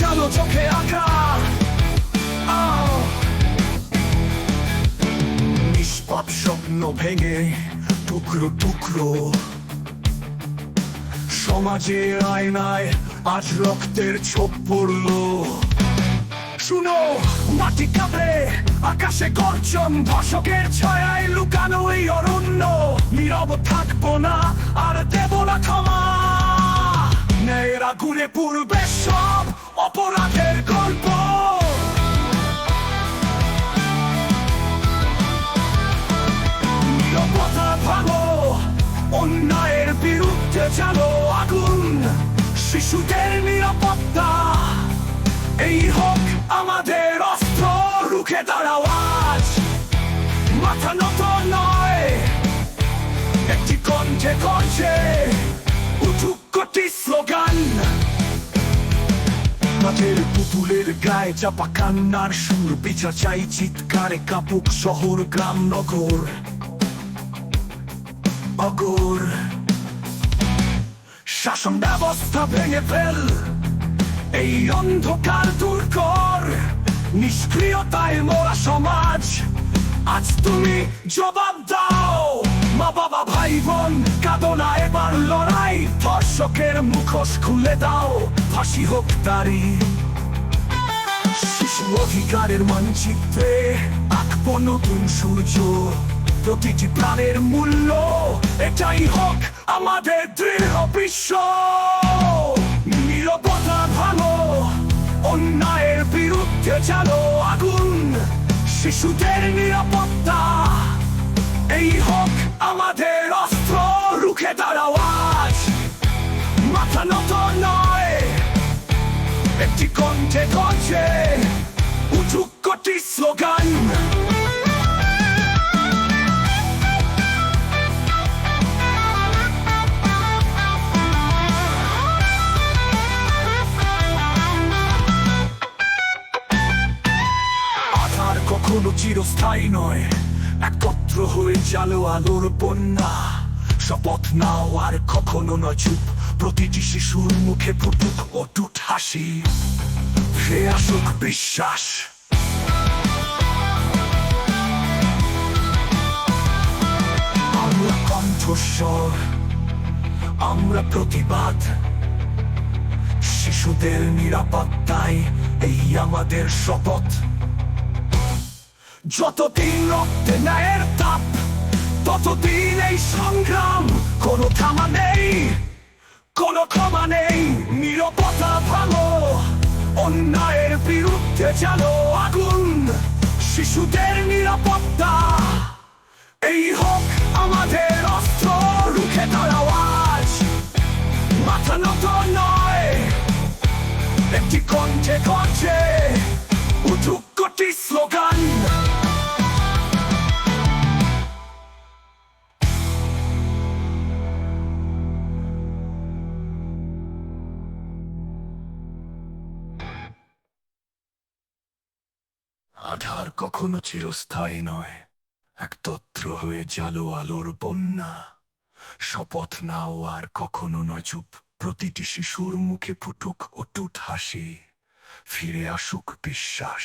জালো চোখে আঁকা নিষ্পাপ স্বপ্ন ভেঙে টুকরো টুকরো সমাজের আয়নায় আজ রক্তের ছোপ পড়ল শুনো মাটি কাঁপে আকাশে গর্জন ধর্ষকের ছয়ায় লুকানো এই অরণ্য নীরব থাকব না আর দেব না ক্ষমা ন্যায়ের আগুনে পূর্বে সব অপরাধের গল্প। নীরবতা ভালো অন্যায়ের বিরুদ্ধে জানো আগুন, শিশুদের নিরাপত্তা। এই হোক আমাদের অস্ত্র, রুখে দাঁড়াও আজ। মাথা নত নয়, একটি কণ্ঠে কণ্ঠে পুতুলের গায়ে চাপা কান্নার সুর বিচার চাই চিৎকারে কাপুক শহর, গ্রাম, নগর। অগর। শাসন ব্যবস্থা ভেঙে ফেল, এই অন্ধকার দূর কর নিষ্ক্রিয়তায় মোরা সমাজ, আজ তুমি জবাব দাও। মা বাবা, ভাই বোন, কাঁদো না এবার লড়াই। ধর্ষকের মুখোশ খুলে দাও, ফাঁসি হোক তারি শিশু অধিকারের মানচিত্রে আঁকবো নতুন সূর্য। প্রতিটি প্রাণের মূল্য, এটাই হোক আমাদের দৃঢ় বিশ্ব। নীরবতা ভালো, অন্যায়ের বিরুদ্ধে চালো আগুন। শিশুদের নিরাপত্তা, এই কণ্ঠে কণ্ঠে উঠুক কোটি স্লোগান। আধার কখনো চিরস্থায়ী নয়, একত্র হয়ে জালো আলোর বন্যা। শপথ নাও আর কখনো নয় চুপ, প্রতিটি শিশুর মুখে ফুটুক অটুট হাসি। ফে আসুক বিশ্বাস আমরা কণ্ঠস্বর আমরা শিশুদের নিরাপত্তায় এই আমাদের শপথ যতদিন রক্তে ন্যায়ের তাপ ততদিন এই সংগ্রাম কোনো থামা নেই জানো আগুন, শিশুদের নিরাপত্তা। এই হোক আমাদের অস্ত্র, রুখে দাঁড়াও আজ। মাথা নত নয়, একটি কণ্ঠে কণ্ঠে উঠুক কটি স্লোগান। আধার কখনো চিরস্থায়ী নয়। একত্র হয়ে জালো আলোর বন্যা। শপথ নাও আর কখনো নয় প্রতিটি শিশুর মুখে ফুটুক অটুট হাসি। ফিরে আসুক বিশ্বাস।